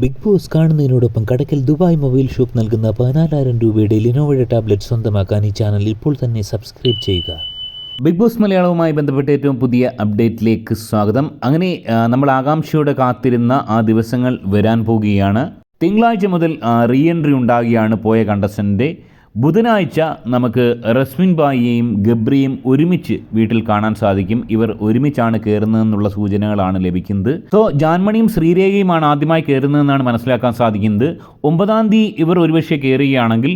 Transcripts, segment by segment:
Big boss കാണുന്നതിനോടൊപ്പം Kadakkal Dubai mobile shop നൽകുന്ന പതിനാലായിരം രൂപയുടെ ലിനോവയുടെ ടാബ്ലറ്റ് സ്വന്തമാക്കാൻ ഈ ചാനൽ ഇപ്പോൾ തന്നെ സബ്സ്ക്രൈബ് ചെയ്യുക. ബിഗ് ബോസ് മലയാളവുമായി ബന്ധപ്പെട്ട ഏറ്റവും പുതിയ അപ്ഡേറ്റിലേക്ക് സ്വാഗതം. അങ്ങനെ നമ്മൾ ആകാംക്ഷയോടെ കാത്തിരുന്ന ആ ദിവസങ്ങൾ വരാൻ പോകുകയാണ് തിങ്കളാഴ്ച മുതൽ റീ എൻട്രി ഉണ്ടാകുകയാണ് പോയ കണ്ടസ്റ്റന്റെ ബുധനാഴ്ച നമുക്ക് റസ്മിൻ ബായിയെയും ഗബ്രിയും ഒരുമിച്ച് വീട്ടിൽ കാണാൻ സാധിക്കും. ഇവർ ഒരുമിച്ചാണ് കയറുന്നതെന്നുള്ള സൂചനകളാണ് ലഭിക്കുന്നത്. സോ ജാൻമണിയും ശ്രീരേഖയുമാണ് ആദ്യമായി കയറുന്നതെന്നാണ് മനസ്സിലാക്കാൻ സാധിക്കുന്നത്. ഒമ്പതാം തീയതി ഇവർ ഒരുപക്ഷെ കയറുകയാണെങ്കിൽ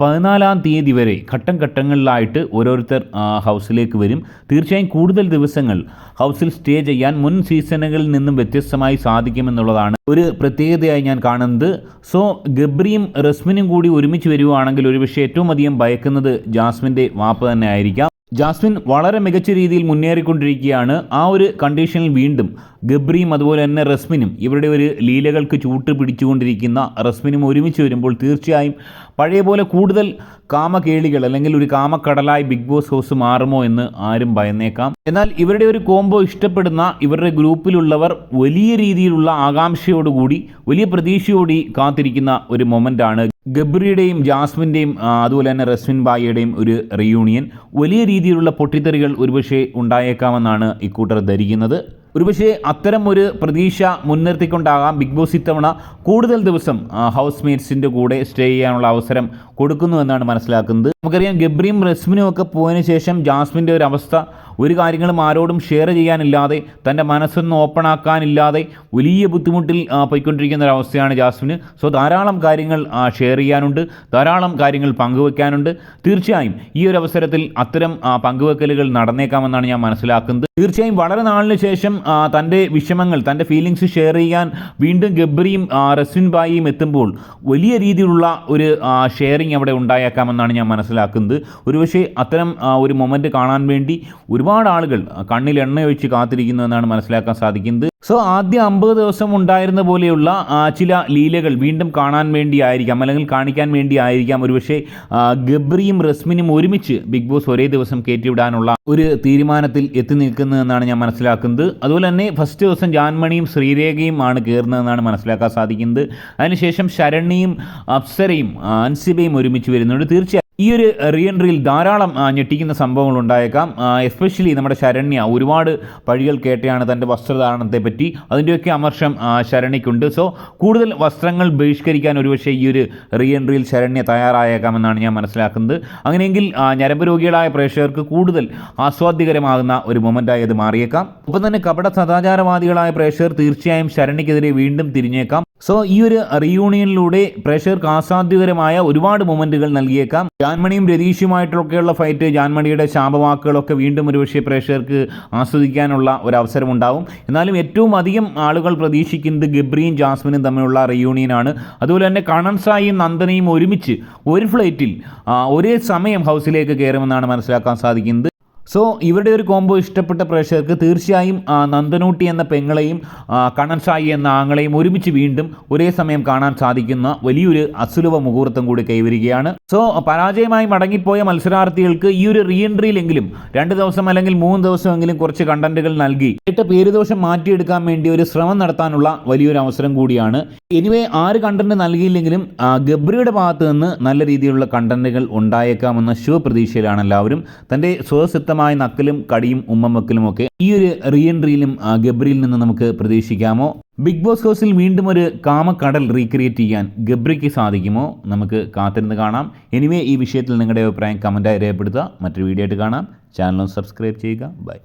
പതിനാലാം തീയതി വരെ ഘട്ടം ഘട്ടങ്ങളിലായിട്ട് ഓരോരുത്തർ ഹൗസിലേക്ക് വരും. തീർച്ചയായും കൂടുതൽ ദിവസങ്ങൾ ഹൗസിൽ സ്റ്റേ ചെയ്യാൻ മുൻ സീസണുകളിൽ നിന്നും വ്യത്യസ്തമായി സാധിക്കുമെന്നുള്ളതാണ് ഒരു പ്രത്യേകതയായി ഞാൻ കാണുന്നത്. സോ ഗബ്രിയും റസ്മിനും കൂടി ഒരുമിച്ച് വരുവാണെങ്കിൽ ഒരുപക്ഷെ ഏറ്റവും അധികം ഭയക്കുന്നത് ജാസ്മിന്റെ വാപ്പ് തന്നെ ആയിരിക്കാം ജാസ്മിൻ വളരെ മികച്ച രീതിയിൽ മുന്നേറിക്കൊണ്ടിരിക്കുകയാണ്. ആ ഒരു കണ്ടീഷനിൽ വീണ്ടും ഗബ്രിയും അതുപോലെ തന്നെ റസ്മിനും ഇവരുടെ ഒരു ലീലകൾക്ക് ചൂട്ട് പിടിച്ചുകൊണ്ടിരിക്കുന്ന റസ്മിനും ഒരുമിച്ച് വരുമ്പോൾ തീർച്ചയായും പഴയ പോലെ കൂടുതൽ കാമകേളികൾ അല്ലെങ്കിൽ ഒരു കാമക്കടലായി ബിഗ് ബോസ് ഹൗസ് മാറുമോ എന്ന് ആരും ഭയന്നേക്കാം. എന്നാൽ ഇവരുടെ ഒരു കോംബോ ഇഷ്ടപ്പെടുന്ന ഇവരുടെ ഗ്രൂപ്പിലുള്ളവർ വലിയ രീതിയിലുള്ള ആകാംക്ഷയോടുകൂടി വലിയ പ്രതീക്ഷയോടി കാത്തിരിക്കുന്ന ഒരു മൊമെന്റാണ് ഗബ്രിയുടെയും ജാസ്മിന്റെയും അതുപോലെ തന്നെ റസ്മിൻ ബായിയുടെയും ഒരു റീയൂണിയൻ വലിയ രീതിയിലുള്ള പൊട്ടിത്തെറികൾ ഒരുപക്ഷെ ഉണ്ടായേക്കാമെന്നാണ് ഇക്കൂട്ടർ ധരിക്കുന്നത്. ഒരുപക്ഷെ അത്തരം ഒരു പ്രതീക്ഷ മുൻനിർത്തിക്കൊണ്ടാകാം ബിഗ് ബോസ് ഇത്തവണ കൂടുതൽ ദിവസം ഹൗസ് മേറ്റ്സിന്റെ കൂടെ സ്റ്റേ ചെയ്യാനുള്ള അവസരം കൊടുക്കുന്നു എന്നാണ് മനസ്സിലാക്കുന്നത്. നമുക്കറിയാം ഗബ്രിയും റസ്മിനും ഒക്കെ പോയതിനു ശേഷം ജാസ്മിന്റെ ഒരു അവസ്ഥ ഒരു കാര്യങ്ങളും ആരോടും ഷെയർ ചെയ്യാനില്ലാതെ തന്റെ മനസ്സൊന്ന് ഓപ്പൺ ആക്കാനില്ലാതെ വലിയ ബുദ്ധിമുട്ടിൽ പോയിക്കൊണ്ടിരിക്കുന്ന ഒരവസ്ഥയാണ് ജാസ്മിന്. സോ ധാരാളം കാര്യങ്ങൾ ഷെയർ ചെയ്യാനുണ്ട്. ധാരാളം കാര്യങ്ങൾ പങ്കുവെക്കാനുണ്ട്. തീർച്ചയായും ഈ ഒരു അവസരത്തിൽ അത്തരം പങ്കുവെക്കലുകൾ നടന്നേക്കാമെന്നാണ് ഞാൻ മനസ്സിലാക്കുന്നത്. തീർച്ചയായും വളരെ നാളിന് ശേഷം തന്റെ വിഷമങ്ങൾ തന്റെ ഫീലിങ്സ് ഷെയർ ചെയ്യാൻ വീണ്ടും ഗബ്രിയും റസ്വിൻ ബായിയും എത്തുമ്പോൾ വലിയ രീതിയിലുള്ള ഒരു ഷെയറിങ് അവിടെ ഉണ്ടായേക്കാമെന്നാണ് ഞാൻ മനസ്സിലാക്കുന്നത്. ഒരുപക്ഷെ അത്തരം ഒരു മൊമെന്റ് കാണാൻ വേണ്ടി ഒരുപാട് ആളുകൾ കണ്ണിൽ എണ്ണ ഒഴിച്ച് കാത്തിരിക്കുന്നതെന്നാണ് മനസ്സിലാക്കാൻ സാധിക്കുന്നത്. സോ ആദ്യ അമ്പത് ദിവസം ഉണ്ടായിരുന്ന പോലെയുള്ള ചില ലീലകൾ വീണ്ടും കാണാൻ വേണ്ടിയായിരിക്കാം അല്ലെങ്കിൽ കാണിക്കാൻ വേണ്ടിയായിരിക്കാം. ഒരുപക്ഷെ ഗബ്രിയും റസ്മിനും ഒരുമിച്ച് ബിഗ് ബോസ് ഒരേ ദിവസം കയറ്റിവിടാനുള്ള ഒരു തീരുമാനത്തിൽ എത്തി നിൽക്കുന്നതെന്നാണ് ഞാൻ മനസ്സിലാക്കുന്നത്. അതുപോലെ തന്നെ ഫസ്റ്റ് ദിവസം ജാൻമണിയും ശ്രീരേഖയും ആണ് കയറുന്നതെന്നാണ് മനസ്സിലാക്കാൻ സാധിക്കുന്നത്. അതിനുശേഷം ശരണ്യയും അപ്സരയും അൻസിബയും ഒരുമിച്ച് വരുന്നുണ്ട്. തീർച്ചയായും ഈ ഒരു റീ എൻട്രിയിൽ ധാരാളം ഞെട്ടിക്കുന്ന സംഭവങ്ങൾ ഉണ്ടായേക്കാം. എസ്പെഷ്യലി നമ്മുടെ ശരണ്യ ഒരുപാട് പഴികൾ കേട്ടയാണ് തന്റെ വസ്ത്രധാരണത്തെപ്പറ്റി അതിന്റെയൊക്കെ അമർഷം ശരണ്യക്കുണ്ട് സോ കൂടുതൽ വസ്ത്രങ്ങൾ ബഹിഷ്കരിക്കാൻ ഒരുപക്ഷെ ഈ ഒരു റീ എൻട്രിയിൽ ശരണ്യ തയ്യാറായേക്കാമെന്നാണ് ഞാൻ മനസ്സിലാക്കുന്നത്. അങ്ങനെയെങ്കിൽ ഞരമ്പ് രോഗികളായ പ്രേക്ഷകർക്ക് കൂടുതൽ ആസ്വാദ്യകരമാകുന്ന ഒരു മൊമെന്റായി അത് മാറിയേക്കാം. ഒപ്പം തന്നെ കപട സദാചാരവാദികളായ പ്രേക്ഷകർ തീർച്ചയായും ശരണ്യക്കെതിരെ വീണ്ടും തിരിഞ്ഞേക്കാം. സോ ഈ ഒരു റിയൂണിയനിലൂടെ പ്രേക്ഷകർക്ക് ആസ്വാദ്യകരമായ ഒരുപാട് മൊമെന്റുകൾ നൽകിയേക്കാം. ജാൻമണിയും രതീഷുമായിട്ടൊക്കെയുള്ള ഫൈറ്റ് ജാൻമണിയുടെ ശാപവാക്കുകളൊക്കെ വീണ്ടും ഒരുപക്ഷെ പ്രേക്ഷകർക്ക് ആസ്വദിക്കാനുള്ള ഒരു അവസരമുണ്ടാവും എന്നാലും ഏറ്റവും അധികം ആളുകൾ പ്രതീക്ഷിക്കുന്നത് ഗബ്രിയും ജാസ്മിനും തമ്മിലുള്ള റീയൂണിയനാണ് അതുപോലെ തന്നെ കണൻസായും നന്ദനയും ഒരുമിച്ച് ഒരു ഫ്ലൈറ്റിൽ ഒരേ സമയം ഹൗസിലേക്ക് കയറുമെന്നാണ് മനസ്സിലാക്കാൻ സാധിക്കുന്നത്. സോ ഇവരുടെ ഒരു കോംബോ ഇഷ്ടപ്പെട്ട പ്രേക്ഷകർക്ക് തീർച്ചയായും നന്ദനൂട്ടി എന്ന പെങ്ങളെയും കണ്ണൻ സായി എന്ന ആങ്ങളെയും ഒരുമിച്ച് വീണ്ടും ഒരേ സമയം കാണാൻ സാധിക്കുന്ന വലിയൊരു അസുലഭ മുഹൂർത്തം കൂടി കൈവരികയാണ്. സോ പരാജയമായി മടങ്ങിപ്പോയ മത്സരാർത്ഥികൾക്ക് ഈ ഒരു റീ എൻട്രിയിലെങ്കിലും രണ്ട് ദിവസം അല്ലെങ്കിൽ മൂന്ന് ദിവസമെങ്കിലും കുറച്ച് കണ്ടന്റുകൾ നൽകി. ഇട്ട പേരുദോഷം മാറ്റിയെടുക്കാൻ വേണ്ടി ഒരു ശ്രമം നടത്താനുള്ള വലിയൊരു അവസരം കൂടിയാണ്. എനിവേ ആര് കണ്ടന്റ് നൽകിയില്ലെങ്കിലും ഗബ്രിയുടെ ഭാഗത്ത് നിന്ന് നല്ല രീതിയിലുള്ള കണ്ടന്റുകൾ ഉണ്ടായേക്കാമെന്ന ശുഭപ്രതീക്ഷയിലാണ് എല്ലാവരും. തന്റെ സ്വസിദ്ധമായ നക്കലും കടിയും ഉമ്മമ്മക്കലും വെക്കലും ഒക്കെ ഈ ഒരു റീ എൻട്രിയിലും ഗബ്രിയിൽ നിന്ന് നമുക്ക് പ്രതീക്ഷിക്കാമോ? ബിഗ് ബോസ് ഹൗസിൽ വീണ്ടും ഒരു കാമക്കടൽ റീക്രിയേറ്റ് ചെയ്യാൻ ഗബ്രിക്ക് സാധിക്കുമോ? നമുക്ക് കാത്തിരുന്ന് കാണാം. എനിവേ ഈ വിഷയത്തിൽ നിങ്ങളുടെ അഭിപ്രായം കമന്റായി രേഖപ്പെടുത്തുക. മറ്റൊരു വീഡിയോ ആയിട്ട് കാണാം. ചാനലും സബ്സ്ക്രൈബ് ചെയ്യുക. ബൈ